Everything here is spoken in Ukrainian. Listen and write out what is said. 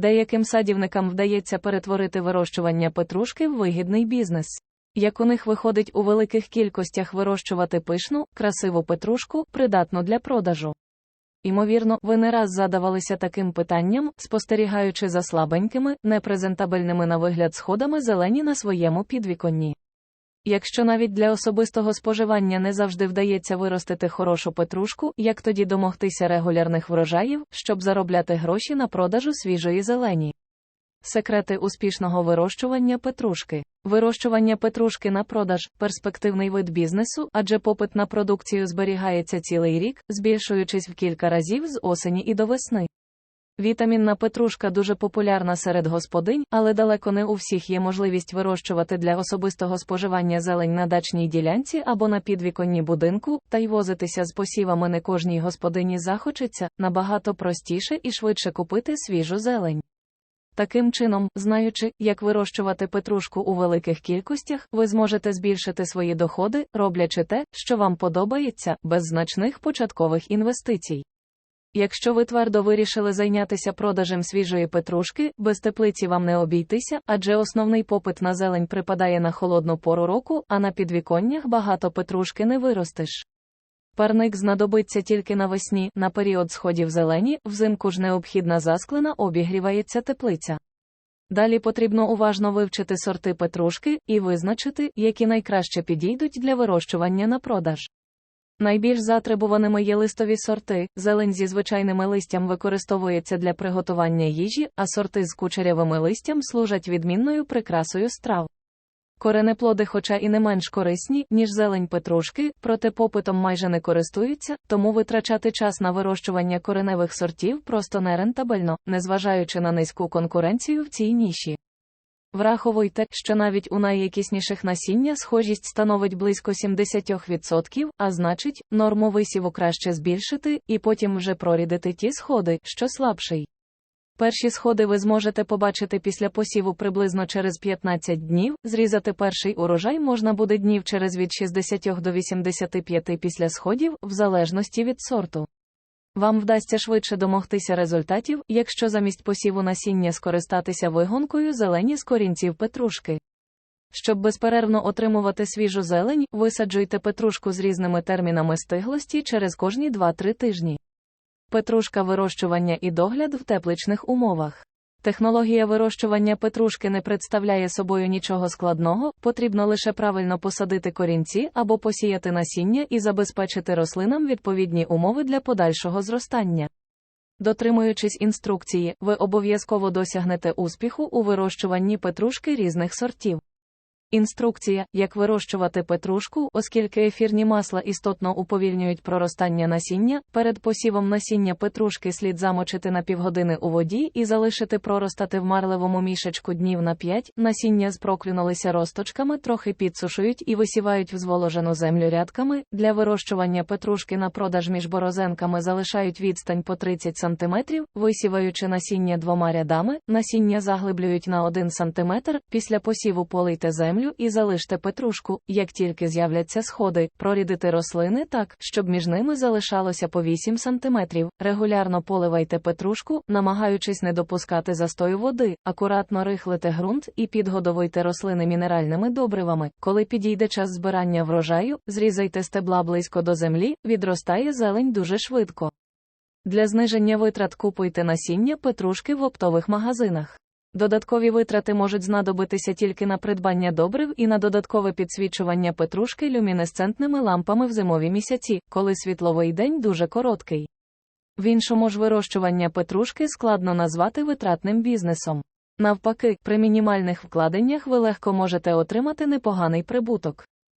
Деяким садівникам вдається перетворити вирощування петрушки в вигідний бізнес. Як у них виходить у великих кількостях вирощувати пишну, красиву петрушку, придатну для продажу. Імовірно, ви не раз задавалися таким питанням, спостерігаючи за слабенькими, непрезентабельними на вигляд сходами зелені на своєму підвіконні. Якщо навіть для особистого споживання не завжди вдається виростити хорошу петрушку, як тоді домогтися регулярних врожаїв, щоб заробляти гроші на продажу свіжої зелені. Секрети успішного вирощування петрушки. Вирощування петрушки на продаж перспективний вид бізнесу, адже попит на продукцію зберігається цілий рік, збільшуючись в кілька разів з осені і до весни. Вітамінна петрушка дуже популярна серед господинь, але далеко не у всіх є можливість вирощувати для особистого споживання зелень на дачній ділянці або на підвіконні будинку, та й возитися з посівами не кожній господині захочеться, набагато простіше і швидше купити свіжу зелень. Таким чином, знаючи, як вирощувати петрушку у великих кількостях, ви зможете збільшити свої доходи, роблячи те, що вам подобається, без значних початкових інвестицій. Якщо ви твердо вирішили зайнятися продажем свіжої петрушки, без теплиці вам не обійтися, адже основний попит на зелень припадає на холодну пору року, а на підвіконнях багато петрушки не виростеш. Парник знадобиться тільки навесні, на період сходів зелені, взимку ж необхідна засклена обігрівається теплиця. Далі потрібно уважно вивчити сорти петрушки і визначити, які найкраще підійдуть для вирощування на продаж. Найбільш затребуваними є листові сорти, зелень зі звичайними листям використовується для приготування їжі, а сорти з кучерявими листям служать відмінною прикрасою страв. Коренеплоди, хоча і не менш корисні, ніж зелень петрушки, проте попитом майже не користуються, тому витрачати час на вирощування кореневих сортів просто нерентабельно, незважаючи на низьку конкуренцію в цій ніші. Враховуйте, що навіть у найякісніших насіння схожість становить близько 70%, а значить, норму висіву краще збільшити і потім вже прорідити ті сходи, що слабший. Перші сходи ви зможете побачити після посіву приблизно через 15 днів, зрізати перший урожай можна буде днів через від 60 до 85 після сходів, в залежності від сорту. Вам вдасться швидше домогтися результатів, якщо замість посіву насіння скористатися вигонкою зелені з корінців петрушки. Щоб безперервно отримувати свіжу зелень, висаджуйте петрушку з різними термінами стиглості через кожні 2-3 тижні. Петрушка вирощування і догляд в тепличних умовах. Технологія вирощування петрушки не представляє собою нічого складного, потрібно лише правильно посадити корінці або посіяти насіння і забезпечити рослинам відповідні умови для подальшого зростання. Дотримуючись інструкції, ви обов'язково досягнете успіху у вирощуванні петрушки різних сортів. Інструкція, як вирощувати петрушку, оскільки ефірні масла істотно уповільнюють проростання насіння, перед посівом насіння петрушки слід замочити на півгодини у воді і залишити проростати в марливому мішечку днів на 5, насіння з проклюнулися росточками, трохи підсушують і висівають в зволожену землю рядками. Для вирощування петрушки на продаж між борозенками залишають відстань по 30 см, висіваючи насіння двома рядами, насіння заглиблюють на 1 см, після посіву полийте землю землю і залиште петрушку, як тільки з'являться сходи, прорідити рослини так, щоб між ними залишалося по 8 см. Регулярно поливайте петрушку, намагаючись не допускати застою води, акуратно рихлите ґрунт і підгодовуйте рослини мінеральними добривами. Коли підійде час збирання врожаю, зрізайте стебла близько до землі, відростає зелень дуже швидко. Для зниження витрат купуйте насіння петрушки в оптових магазинах. Додаткові витрати можуть знадобитися тільки на придбання добрив і на додаткове підсвічування петрушки люмінесцентними лампами в зимові місяці, коли світловий день дуже короткий. В іншому ж вирощування петрушки складно назвати витратним бізнесом. Навпаки, при мінімальних вкладеннях ви легко можете отримати непоганий прибуток.